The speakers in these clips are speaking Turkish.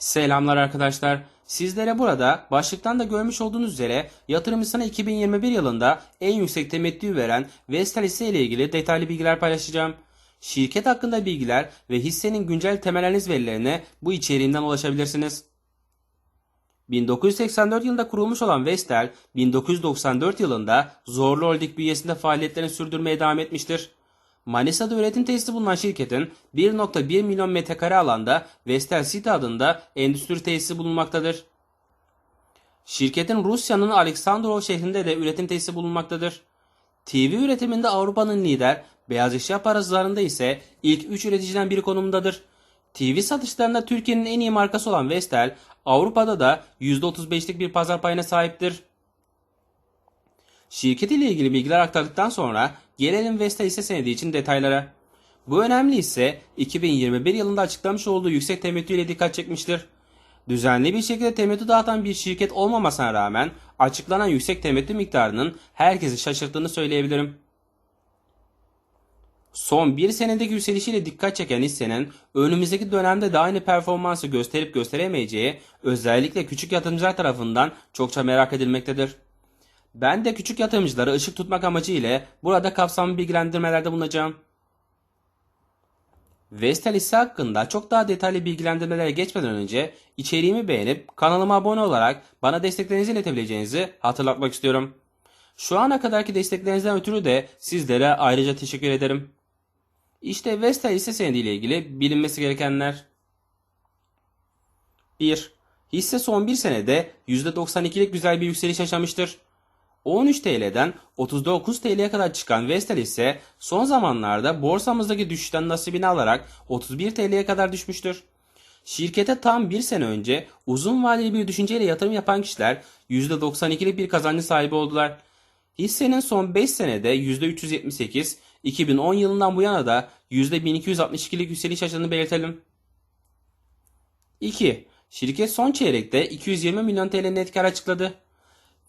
Selamlar arkadaşlar. Sizlere burada başlıktan da görmüş olduğunuz üzere yatırımcısına 2021 yılında en yüksek temettü veren Vestel hisse ile ilgili detaylı bilgiler paylaşacağım. Şirket hakkında bilgiler ve hissenin güncel temel analiz verilerine bu içeriğimden ulaşabilirsiniz. 1984 yılında kurulmuş olan Vestel, 1994 yılında Zorlu Holding bünyesinde faaliyetlerini sürdürmeye devam etmiştir. Manisa'da üretim tesisi bulunan şirketin 1.1 milyon metrekare alanda Vestel City adında endüstri tesisi bulunmaktadır. Şirketin Rusya'nın Aleksandrov şehrinde de üretim tesisi bulunmaktadır. TV üretiminde Avrupa'nın lider, beyaz eşya paracılarında ise ilk 3 üreticiden biri konumundadır. TV satışlarında Türkiye'nin en iyi markası olan Vestel, Avrupa'da da %35'lik bir pazar payına sahiptir. Şirket ile ilgili bilgiler aktardıktan sonra gelelim Vestel hisse senedi için detaylara. Bu önemli ise 2021 yılında açıklamış olduğu yüksek temettü ile dikkat çekmiştir. Düzenli bir şekilde temettü dağıtan bir şirket olmamasına rağmen açıklanan yüksek temettü miktarının herkesi şaşırttığını söyleyebilirim. Son bir senedeki yükselişiyle dikkat çeken hissenin önümüzdeki dönemde de aynı performansı gösterip gösteremeyeceği özellikle küçük yatırımcılar tarafından çokça merak edilmektedir. Ben de küçük yatırımcıları ışık tutmak amacı ile burada kapsamlı bilgilendirmelerde bulunacağım. Vestel hisse hakkında çok daha detaylı bilgilendirmelere geçmeden önce içeriğimi beğenip kanalıma abone olarak bana desteklerinizi iletebileceğinizi hatırlatmak istiyorum. Şu ana kadarki desteklerinizden ötürü de sizlere ayrıca teşekkür ederim. İşte Vestel hisse senedi ile ilgili bilinmesi gerekenler. 1. Hisse son bir senede %92'lik güzel bir yükseliş yaşamıştır. 13 TL'den 39 TL'ye kadar çıkan Vestel ise son zamanlarda borsamızdaki düşüşten nasibini alarak 31 TL'ye kadar düşmüştür. Şirkete tam bir sene önce uzun vadeli bir düşünceyle yatırım yapan kişiler %92'lik bir kazancı sahibi oldular. Hissenin son 5 senede %378, 2010 yılından bu yana da %1262'lik yükseliş yaşadığını belirtelim. 2. Şirket son çeyrekte 220 milyon TL net kar açıkladı.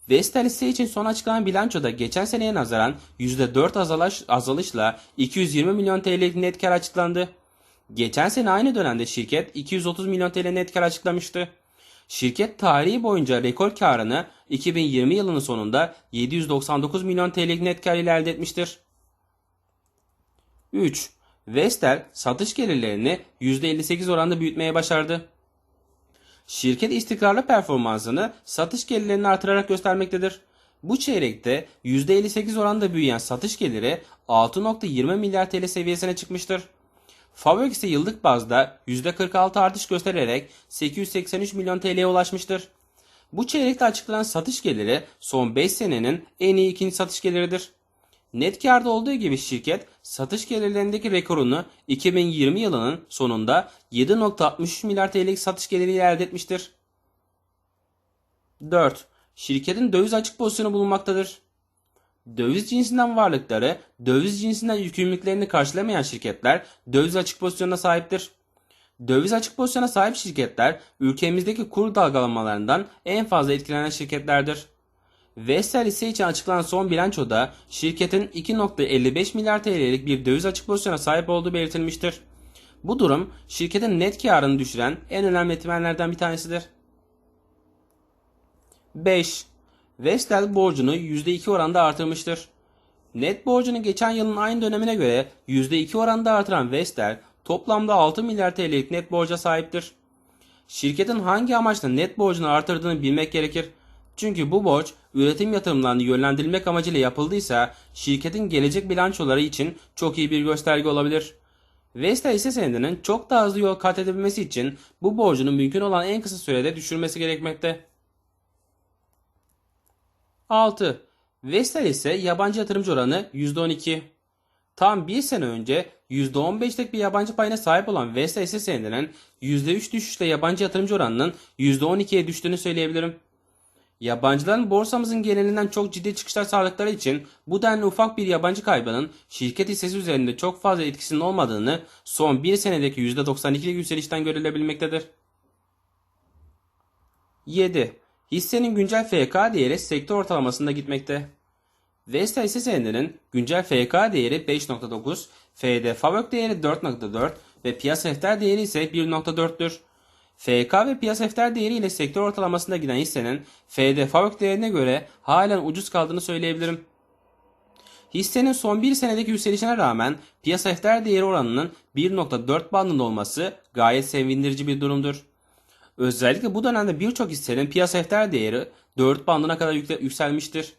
Vestel hisse için son açıklanan bilançoda geçen seneye nazaran %4 azalış, azalışla 220 milyon TL net kar açıklandı. Geçen sene aynı dönemde şirket 230 milyon TL net kar açıklamıştı. Şirket tarihi boyunca rekor karını 2020 yılının sonunda 799 milyon TL net kar ile elde etmiştir. 3. Vestel satış gelirlerini %58 oranda büyütmeye başardı. Şirket istikrarlı performansını satış gelirlerini artırarak göstermektedir. Bu çeyrekte %58 oranında büyüyen satış geliri 6.20 milyar TL seviyesine çıkmıştır. Favök ise yıllık bazda %46 artış göstererek 883 milyon TL'ye ulaşmıştır. Bu çeyrekte açıklanan satış geliri son 5 senenin en iyi ikinci satış geliridir. Net karda olduğu gibi şirket satış gelirlerindeki rekorunu 2020 yılının sonunda 7.63 milyar TL'lik satış geliri elde etmiştir. 4. Şirketin döviz açık pozisyonu bulunmaktadır. Döviz cinsinden varlıkları, döviz cinsinden yükümlülüklerini karşılamayan şirketler döviz açık pozisyonuna sahiptir. Döviz açık pozisyona sahip şirketler ülkemizdeki kur dalgalanmalarından en fazla etkilenen şirketlerdir. Vestel ise için açıklanan son bilançoda şirketin 2.55 milyar TL'lik bir döviz açık pozisyona sahip olduğu belirtilmiştir. Bu durum şirketin net karını düşüren en önemli etmenlerden bir tanesidir. 5. Vestel borcunu %2 oranda artırmıştır. Net borcunu geçen yılın aynı dönemine göre %2 oranda artıran Vestel toplamda 6 milyar TL'lik net borca sahiptir. Şirketin hangi amaçla net borcunu artırdığını bilmek gerekir. Çünkü bu borç üretim yatırımlarını yönlendirilmek amacıyla yapıldıysa şirketin gelecek bilançoları için çok iyi bir gösterge olabilir. Vestel hisse senedinin çok daha hızlı yol kat edebilmesi için bu borcunu mümkün olan en kısa sürede düşürmesi gerekmekte. 6. Vestel ise yabancı yatırımcı oranı %12. Tam bir sene önce %15'lik bir yabancı payına sahip olan Vestel hisse senedinin %3 düşüşle yabancı yatırımcı oranının %12'ye düştüğünü söyleyebilirim. Yabancıların borsamızın genelinden çok ciddi çıkışlar sağladıkları için bu denli ufak bir yabancı kaybının şirket hissesi üzerinde çok fazla etkisinin olmadığını son bir senedeki %92'lik yükselişten görülebilmektedir. 7. Hissenin güncel FK değeri sektör ortalamasında gitmekte. Vestel hisse senedinin güncel FK değeri 5.9, FD Favök değeri 4.4 ve piyasa defter değeri ise 1.4'tür. FK ve piyasa defter değeri ile sektör ortalamasında giden hissenin FD Favök değerine göre halen ucuz kaldığını söyleyebilirim. Hissenin son bir senedeki yükselişine rağmen piyasa defter değeri oranının 1.4 bandında olması gayet sevindirici bir durumdur. Özellikle bu dönemde birçok hissenin piyasa defter değeri 4 bandına kadar yükselmiştir.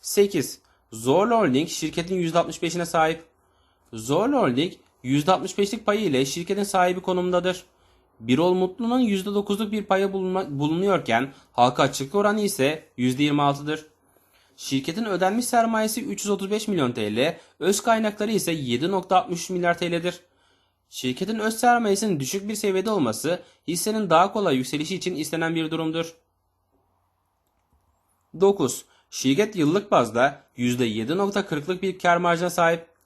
8. Zorlu Holding şirketin %65'ine sahip. Zorlu Holding %65'lik payı ile şirketin sahibi konumundadır. Birol Mutlu'nun %9'luk bir bulunma- bulunuyorken halka açıklık oranı ise %26'dır. Şirketin ödenmiş sermayesi 335 milyon TL, öz kaynakları ise 7.63 milyar TL'dir. Şirketin öz sermayesinin düşük bir seviyede olması hissenin daha kolay yükselişi için istenen bir durumdur. 9. Şirket yıllık bazda %7.40'lık bir kar marjına sahip.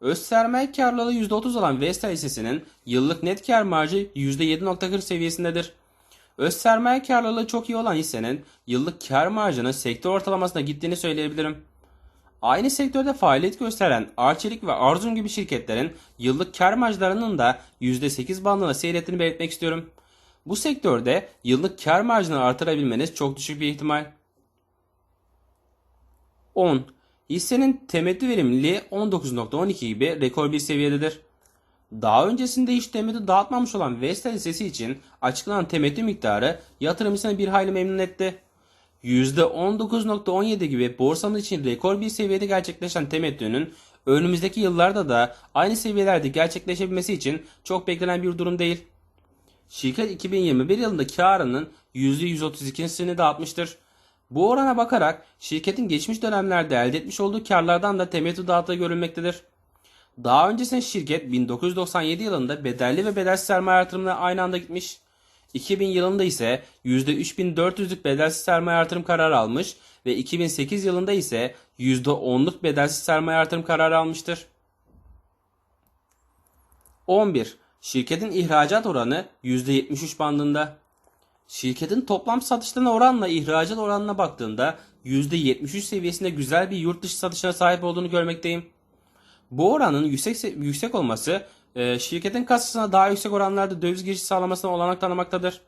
Öz sermaye karlılığı %30 olan Vestel hissesinin yıllık net kar marjı %7.40 seviyesindedir. Öz sermaye karlılığı çok iyi olan hissenin yıllık kar marjının sektör ortalamasına gittiğini söyleyebilirim. Aynı sektörde faaliyet gösteren Arçelik ve Arzum gibi şirketlerin yıllık kar marjlarının da %8 bandına seyrettiğini belirtmek istiyorum. Bu sektörde yıllık kar marjını artırabilmeniz çok düşük bir ihtimal. 10. Hissenin temettü verimliliği 19.12 gibi rekor bir seviyededir. Daha öncesinde hiç temettü dağıtmamış olan Vestel hissesi için açıklanan temettü miktarı yatırımcısını bir hayli memnun etti. %19.17 gibi borsamız için rekor bir seviyede gerçekleşen temettünün önümüzdeki yıllarda da aynı seviyelerde gerçekleşebilmesi için çok beklenen bir durum değil. Şirket 2021 yılında karının %132'sini dağıtmıştır. Bu orana bakarak şirketin geçmiş dönemlerde elde etmiş olduğu karlardan da temettü dağıttığı görülmektedir. Daha öncesinde şirket 1997 yılında bedelli ve bedelsiz sermaye artırımına aynı anda gitmiş. 2000 yılında ise %3400'lük bedelsiz sermaye artırım kararı almış ve 2008 yılında ise %10'luk bedelsiz sermaye artırım kararı almıştır. 11. Şirketin ihracat oranı %73 bandında. Şirketin toplam satışlarına oranla ihracat oranına baktığımda %73 seviyesinde güzel bir yurt dışı satışına sahip olduğunu görmekteyim. Bu oranın yüksek yüksek olması e, şirketin kasasına daha yüksek oranlarda döviz girişi sağlamasına olanak tanımaktadır.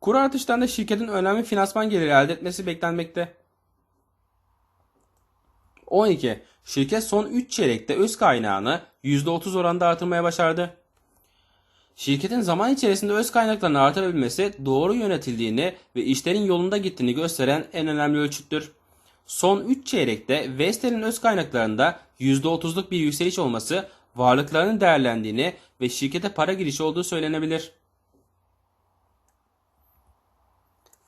Kur artışlarında şirketin önemli finansman geliri elde etmesi beklenmekte. 12. Şirket son 3 çeyrekte öz kaynağını %30 oranda artırmaya başardı. Şirketin zaman içerisinde öz kaynaklarını artırabilmesi doğru yönetildiğini ve işlerin yolunda gittiğini gösteren en önemli ölçüttür. Son 3 çeyrekte Vestel'in öz kaynaklarında %30'luk bir yükseliş olması varlıklarının değerlendiğini ve şirkete para girişi olduğu söylenebilir.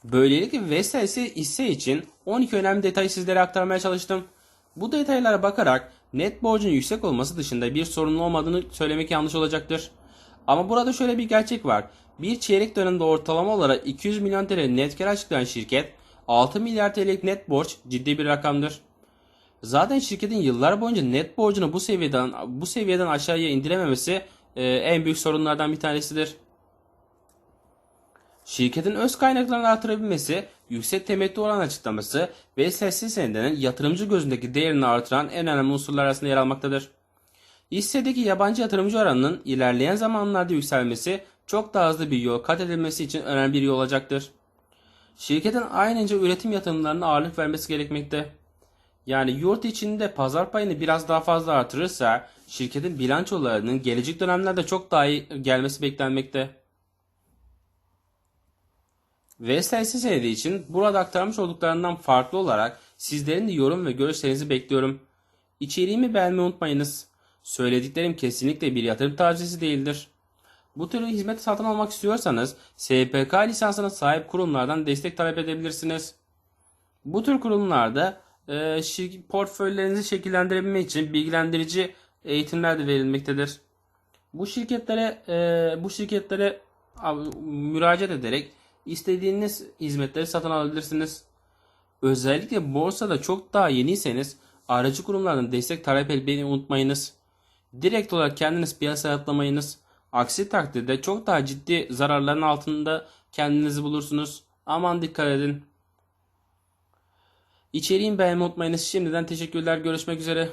Böylelikle Vestel hisse için 12 önemli detayı sizlere aktarmaya çalıştım. Bu detaylara bakarak net borcun yüksek olması dışında bir sorun olmadığını söylemek yanlış olacaktır. Ama burada şöyle bir gerçek var. Bir çeyrek dönemde ortalama olarak 200 milyon TL net kar açıklayan şirket 6 milyar TL'lik net borç ciddi bir rakamdır. Zaten şirketin yıllar boyunca net borcunu bu seviyeden bu seviyeden aşağıya indirememesi e, en büyük sorunlardan bir tanesidir. Şirketin öz kaynaklarını artırabilmesi, yüksek temettü oran açıklaması ve sessiz senedinin yatırımcı gözündeki değerini artıran en önemli unsurlar arasında yer almaktadır. Hissedeki yabancı yatırımcı oranının ilerleyen zamanlarda yükselmesi çok daha hızlı bir yol kat edilmesi için önemli bir yol olacaktır. Şirketin aynıca üretim yatırımlarına ağırlık vermesi gerekmekte. Yani yurt içinde pazar payını biraz daha fazla artırırsa şirketin bilançolarının gelecek dönemlerde çok daha iyi gelmesi beklenmekte. Vestel senedi için burada aktarmış olduklarından farklı olarak sizlerin de yorum ve görüşlerinizi bekliyorum. İçeriğimi beğenmeyi unutmayınız. Söylediklerim kesinlikle bir yatırım tavsiyesi değildir. Bu tür hizmet satın almak istiyorsanız SPK lisansına sahip kurumlardan destek talep edebilirsiniz. Bu tür kurumlarda e, portföylerinizi şekillendirebilmek için bilgilendirici eğitimler de verilmektedir. Bu şirketlere e, bu şirketlere müracaat ederek istediğiniz hizmetleri satın alabilirsiniz. Özellikle borsada çok daha yeniyseniz aracı kurumlardan destek talep etmeyi unutmayınız. Direkt olarak kendiniz piyasaya atlamayınız. Aksi takdirde çok daha ciddi zararların altında kendinizi bulursunuz. Aman dikkat edin. İçeriğin beğenmeyi unutmayınız. Şimdiden teşekkürler. Görüşmek üzere.